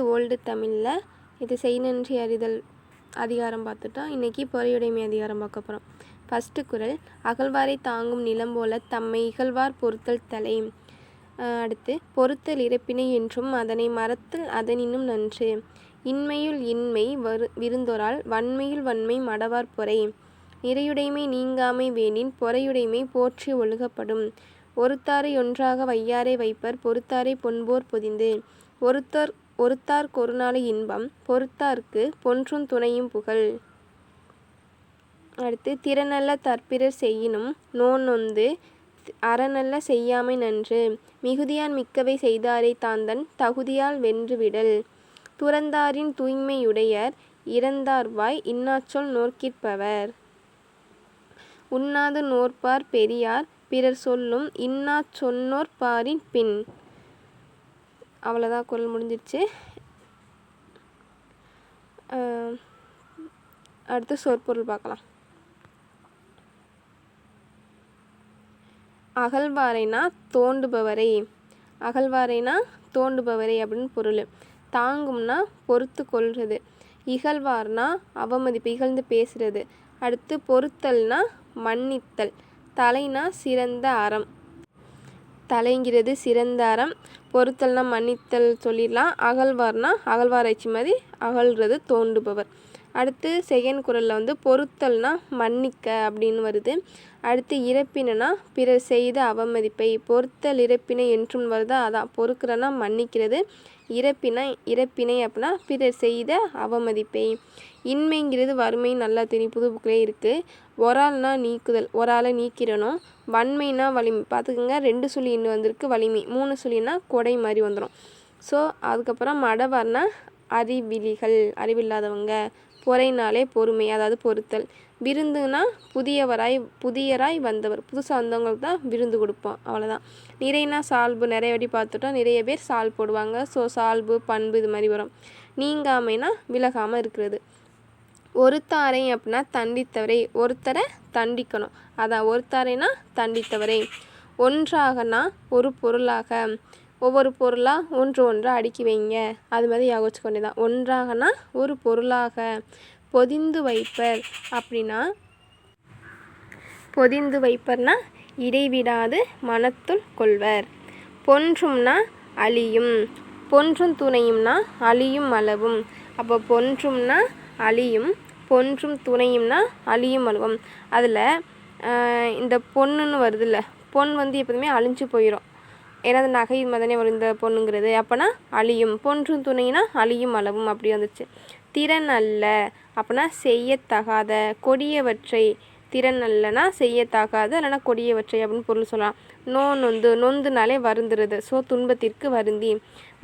Tenth old தமிழில் இது செய்நன்றி அறிதல் அதிகாரம் பார்த்துட்டோம் இன்றைக்கி பொறையுடைமை அதிகாரம் பார்க்க போகிறோம் ஃபஸ்ட்டு குரல் அகழ்வாரை தாங்கும் நிலம் போல தம்மை இகழ்வார் பொறுத்தல் தலை. அடுத்து பொறுத்தல் இறப்பினை என்றும் அதனை மறத்தல் அதனினும் நன்று. இன்மையுள் இன்மை வரு விருந்தோரால் வன்மையுள் வன்மை மடவார் பொறை. நிறையுடைமை நீங்காமை வேணின் பொறையுடைமை போற்றி ஒழுகப்படும். ஒருத்தாரை ஒன்றாக வையாரை வைப்பர் பொறுத்தாரை பொன்போர் பொதிந்து. ஒருத்தர் ஒருத்தார் கொருநாளை இன்பம் பொறுத்தார்க்கு பொன்றும் துணையும் புகழ். அடுத்து திறனல்ல தற்பிறர் செய்யினும் நோனொந்து அறநல்ல செய்யாமை நன்று. மிகுதியான் மிக்கவை செய்தாரை தாந்தன் தகுதியால் வென்றுவிடல். துறந்தாரின் தூய்மையுடையர் இறந்தார்வாய் இன்னாச்சொல் நோக்கிற்பவர். உண்ணாது நோற்பார் பெரியார் பிறர் சொல்லும் இன்னாச் சொன்னோர்பாரின் பின். அவ்வளோதான் குரல் முடிஞ்சிருச்சு. அடுத்து சொற்பொருள் பார்க்கலாம். அகழ்வாரைனா தோண்டுபவரை. அகழ்வாரைனா தோண்டுபவரை அப்படின்னு பொருள். தாங்கும்னா பொறுத்து கொள்வது இகழ்வார்னா அவமதிப்பு இகழ்ந்து பேசுறது. அடுத்து பொறுத்தல்னா மன்னித்தல். தலைனா சிறந்த அறம். தலைங்கிறது சிறந்த அறம். பொறுத்தல்னா மன்னித்தல் சொல்லிடலாம். அகழ்வார்னா அகழ்வாராய்ச்சி மாதிரி அகழ்கிறது தோண்டுபவர் அடுத்து செகண்ட் குரலில் வந்து பொறுத்தல்னா மன்னிக்க அப்படின்னு வருது. அடுத்து இறப்பினா பிறர் செய்த அவமதிப்பை பொறுத்தல் இறப்பினை என்றும் வருதா அதான் பொறுக்கிறனா மன்னிக்கிறது. இறப்பினை இறப்பினை அப்படின்னா பிறர் செய்த அவமதிப்பை. இன்மைங்கிறது வறுமை நல்லா தெரியும் புது புக்கிலே இருக்குது ஒரு நீக்குதல் ஒரு ஆளை நீக்கிறணும் வன்மைனா வலிமை. பார்த்துக்கோங்க ரெண்டு சொல்லி இன்னும் வந்திருக்கு வலிமை. மூணு சொல்லினா கொடை மாதிரி வந்துடும் ஸோ அதுக்கப்புறம் மடவர்னா அறிவிலிகள் அறிவில்லாதவங்க. பொறைனாலே பொறுமை அதாவது பொறுத்தல். விருந்துனா புதியவராய் புதியராய் வந்தவர். புதுசாக வந்தவங்களுக்கு தான் விருந்து கொடுப்போம் அவ்வளோதான் நிறைனா சால்பு நிறைய வாட்டி பார்த்துட்டோம் நிறைய பேர் சால் போடுவாங்க. ஸோ சால்பு பண்பு இது மாதிரி வரும். நீங்காமைனா விலகாமல் இருக்கிறது. ஒருத்தாரை அப்படின்னா தண்டித்தவரை ஒருத்தரை தண்டிக்கணும். அதான் ஒருத்தாரைனா தண்டித்தவரை. ஒன்றாகனா ஒரு பொருளாக. ஒவ்வொரு பொருளாக ஒன்று ஒன்றாக அடுக்கி வைங்க. அது மாதிரி யோசிச்சு தான். ஒன்றாகனா ஒரு பொருளாக பொதிந்து வைப்பர் அப்படின்னா பொதிந்து வைப்பர்னா இடைவிடாது மனத்துள் கொள்வர். பொன்றும்னா அழியும். பொன்றும் துணையும்னா அழியும் அளவும் அப்போ பொன்றும்னா அழியும் பொன்றும் துணையும்னா அழியும் அளவும் அதில் இந்த பொண்ணுன்னு வருதுல்ல பொன் வந்து எப்போதுமே அழிஞ்சு போயிடும் ஏன்னா அந்த நகை மதனே வரும் இந்த பொண்ணுங்கிறது. அப்போனா அழியும். பொன்றும் துணைனா அழியும் அளவும் அப்படி வந்துச்சு. திறன் அல்ல. அப்படின்னா செய்யத்தகாத. கொடியவற்றை திறன் அல்லனா செய்யத்தகாத. இல்லைனா கொடியவற்றை அப்படின்னு பொருள் சொல்லலாம். நோ நொந்து. நொந்துனாலே வருந்துருது ஸோ துன்பத்திற்கு வருந்தி.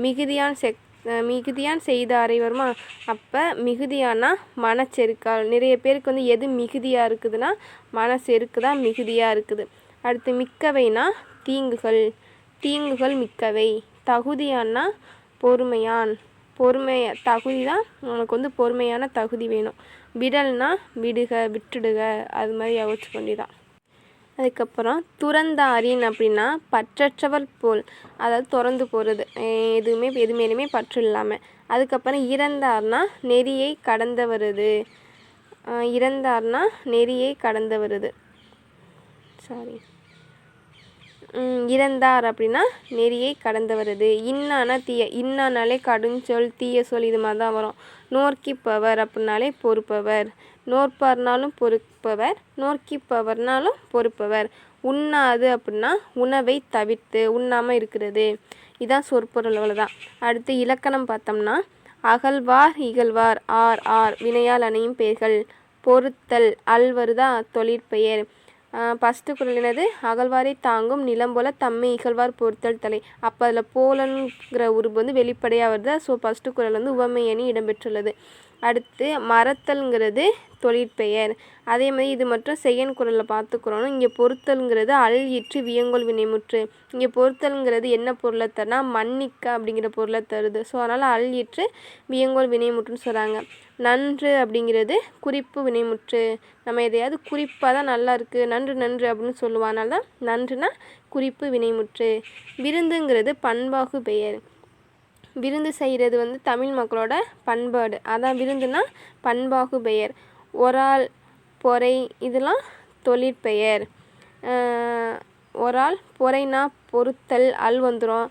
மிகுதியான் செக் மிகுதியான் செய்தாரை வருமா? அப்போ மிகுதியானா மனச்செருக்கால். நிறைய பேருக்கு வந்து எது மிகுதியாக இருக்குதுன்னா மனச்செருக்கு தான் மிகுதியாக இருக்குது. அடுத்து மிக்கவைனா தீங்குகள். தீங்குகள் மிக்கவை. தகுதியானா பொறுமையான். பொறுமை தகுதி தான் உனக்கு வந்து பொறுமையான தகுதி வேணும். விடல்னா விடுக விட்டுடுக. அது மாதிரி யோசிச்சு கொண்டிதான். அதுக்கப்புறம் துறந்தாரின் அப்படின்னா பற்றற்றவர் போல். அதாவது திறந்து போகிறது எதுவுமே எதுமேலையுமே பற்று இல்லாமல் அதுக்கப்புறம் இறந்தார்னா நெறியை கடந்த வருது இறந்தார்னா நெறியை கடந்த வருது சாரி இறந்தார் அப்படின்னா நெறியை கடந்து வருது. இன்னானா தீய இன்னானாலே கடுஞ்சொல் தீய சொல் இது மாதிரி தான் வரும். நோர்க்கிப்பவர் அப்படின்னாலே பொறுப்பவர். நோற்பார்னாலும் பொறுப்பவர் நோர்க்கிப்பவர்னாலும் பொறுப்பவர். உண்ணாது அப்படின்னா உணவை தவிர்த்து உண்ணாமல் இருக்கிறது. இதான் சொற்பொருள் அவ்வளோதான் அடுத்து இலக்கணம் பார்த்தோம்னா அகழ்வார் இகழ்வார் ஆர் ஆர் வினையால் அணையும் பெயர்கள். பொறுத்தல் அல் வருதா தொழிற்பெயர். ஃபஸ்ட்டு குரல் என்னது அகழ்வாரை தாங்கும் நிலம் போல தம்மை இகழ்வார் பொறுத்தல் தலை. அப்போ அதில் போலன்கிற உருவு வந்து வெளிப்படையாக வருது. ஸோ ஃபஸ்ட்டு குரல் வந்து உவமை அணி இடம்பெற்றுள்ளது. அடுத்து மறத்தல்ங்கிறது தொழிற்பெயர் அதே மாதிரி இது மட்டும் செய்யன் குரலில் பார்த்துக்கிறோம் இங்கே பொறுத்தல்ங்கிறது அல் இற்று வியங்கோல் வினைமுற்று. இங்கே பொறுத்தல்ங்கிறது என்ன பொருளை தருனா மன்னிக்க அப்படிங்கிற பொருளை தருது. ஸோ அதனால் அல் இற்று வியங்கோல் வினைமுற்றுன்னு சொல்கிறாங்க நன்று அப்படிங்கிறது குறிப்பு வினைமுற்று. நம்ம எதையாவது குறிப்பாக தான் நல்லா இருக்குது நன்று நன்று அப்படின்னு சொல்லுவோம். அதனால தான் நன்றுனா குறிப்பு வினைமுற்று. விருந்துங்கிறது பண்பாகு பெயர். விருந்து செய்கிறது வந்து தமிழ் மக்களோட பண்பாடு. அதான் விருந்துனா பண்பாகு பெயர். ஒரால் பொறை இதெல்லாம் தொழிற்பெயர் ஒரால் பொறைனா பொருத்தல் அல் வந்துடும்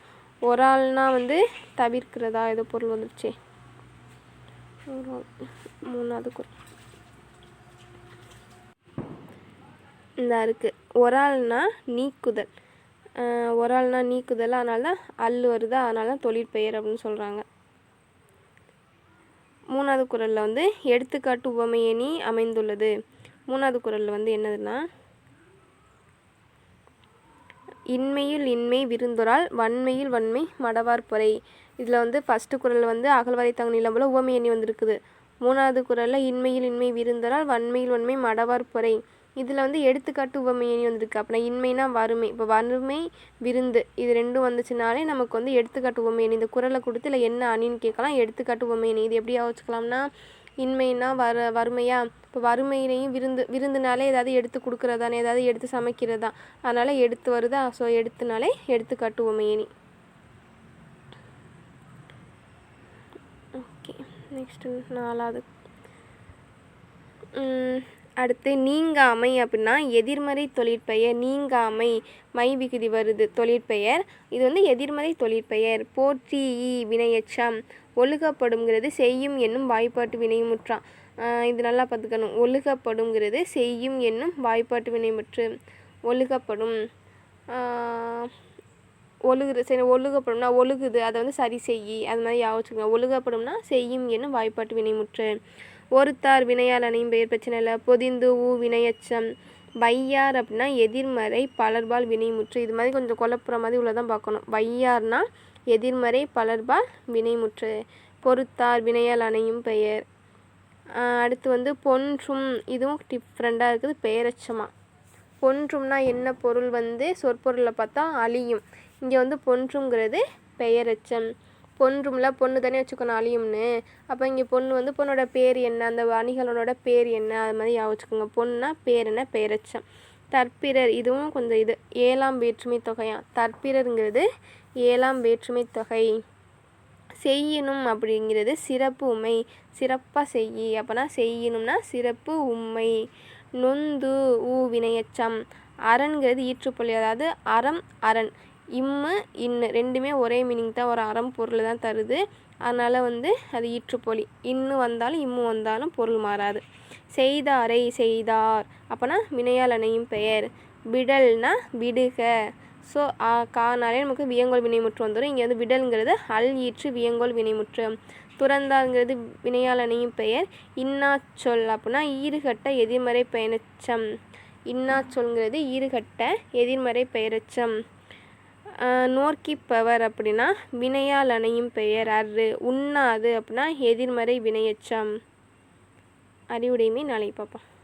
ஒரால்னா வந்து தவிர்க்கிறதா? ஏதோ பொருள் வந்துடுச்சு மூணாவது குரல். இந்த இருக்குது ஒரால்னா நீக்குதல். ஒராள்னா நீக்குதல் அதனால தான் அல் வருதா அதனால தான் தொழிற்பெயர் அப்படின்னு சொல்கிறாங்க மூணாவது குரலில் வந்து எடுத்துக்காட்டு உவமையணி அமைந்துள்ளது. மூணாவது குரலில் வந்து என்னதுன்னா இன்மையில் இன்மை விருந்தொரால் வன்மையில் வன்மை மடவார் பொறை. இதில் வந்து ஃபஸ்ட்டு குரல் வந்து அகழ்வாரை தங்க நிலம்புல உவமை எண்ணி வந்திருக்குது. மூணாவது குரலில் இன்மையில் இன்மை விருந்தொரால் வன்மையில் வன்மை மடவார் பொறை. இதில் வந்து எடுத்துக்காட்டு உவமையணி வந்திருக்கு. அப்படின்னா இன்மைனா வறுமை. இப்போ வறுமை விருந்து இது ரெண்டும் வந்துச்சுனாலே நமக்கு வந்து எடுத்துக்காட்டு உவமையணி இந்த குரலை கொடுத்து இல்லை என்ன அணின்னு கேட்கலாம். எடுத்துக்காட்டு உவமையணி இது எப்படி வச்சுக்கலாம்னா இன்மைனா வர வறுமையா? இப்போ வறுமையிலையும் விருந்து விருந்துனாலே ஏதாவது எடுத்து கொடுக்குறதானே ஏதாவது எடுத்து சமைக்கிறதா? அதனால் எடுத்து வருதா? ஸோ எடுத்துனாலே எடுத்துக்காட்டு உவமையணி ஓகே நெக்ஸ்ட்டு நாலாவது. அடுத்து நீங்காமை அப்படின்னா எதிர்மறை தொழிற்பெயர் நீங்காமை மை விகுதி வருது தொழிற்பெயர். இது வந்து எதிர்மறை தொழிற்பெயர். போற்றி வினையச்சம் ஒழுகப்படுங்கிறது செய்யும் என்னும் வாய்ப்பாட்டு வினைமுற்றான் இது நல்லா பார்த்துக்கணும். ஒழுகப்படுங்கிறது செய்யும் என்னும் வாய்ப்பாட்டு வினைமுற்று. ஒழுகப்படும். ஒழுகுது சரி ஒழுகப்படும்னா ஒழுகுது அதை வந்து சரி செய்யி அது மாதிரி யாவச்சுக்கோங்க ஒழுகப்படும்னா செய்யும் என்னும் வாய்ப்பாட்டு வினைமுற்று. ஒருத்தார் வினையால் அணையும் பெயர் பிரச்சனை இல்லை பொதிந்து ஊ வினையச்சம். வையார் அப்படின்னா எதிர்மறை பலர்பால் வினைமுற்று. இது மாதிரி கொஞ்சம் குழப்புற மாதிரி உள்ளதான் பார்க்கணும். வையார்னா எதிர்மறை பலர்பால் வினைமுற்று. பொறுத்தார் வினையால் அணையும் பெயர். அடுத்து வந்து பொன்றும். இதுவும் டிஃப்ரெண்ட்டாக இருக்குது. பெயரச்சமாக பொன்றும்னா என்ன பொருள் வந்து சொற்பொருளை பார்த்தா அழியும். இங்கே வந்து பொன்றுங்கிறது பெயரச்சம். பொன்றும்ல பொண்ணு தானே வச்சுக்கணும் அழியும்னு. அப்போ இங்கே பொண்ணு வந்து பொண்ணோட பேர் என்ன அந்த அணிகலனோட பேர் என்ன அது மாதிரி யா வச்சுக்கோங்க. பொண்ணுனா பேர் என்ன? பெயரச்சம் தற்பிறர் இதுவும் கொஞ்சம் இது. ஏழாம் வேற்றுமை தொகையாம் தற்பிறருங்கிறது ஏழாம் வேற்றுமை தொகை. செய்யணும் அப்படிங்கிறது சிறப்பு உண்மை சிறப்பாக செய்யி. அப்போனா செய்யணும்னா சிறப்பு உண்மை நொந்து ஊ வினையச்சம். அரண்கிறது ஈற்றுப்பொழி. அதாவது அறம் அரண். இம்மு இன்னு. ரெண்டுமே ஒரே மீனிங் தான். ஒரு அறம் பொருள் தான் தருது. அதனால் வந்து அது ஈற்றுப்பொலி. இன்னு வந்தாலும் இம்மு வந்தாலும் பொருள் மாறாது. செய்தாரை செய்தார். அப்போனா வினையால் அணையும் பெயர். விடல்னா விடுக. ஸோ கானாலே நமக்கு வியங்கோல் வினைமுற்று வந்துடும் இங்கே வந்து விடல்ங்கிறது அல் ஈற்று வியங்கோல் வினைமுற்று. துறந்தாங்கிறது வினையால் அணையும் பெயர். இன்னா சொல் அப்படின்னா ஈறுகட்ட எதிர்மறை பெயரச்சம். இன்னா சொல்ங்கிறது ஈறுகட்ட எதிர்மறை பெயரச்சம். நோக்கிப்பவர் அப்படின்னா வினையால் அணையும் பெயர். அரு உண்ணாது அப்படின்னா எதிர்மறை வினையச்சம். அறிவுடைமை நாளைக்கு பார்ப்போம்.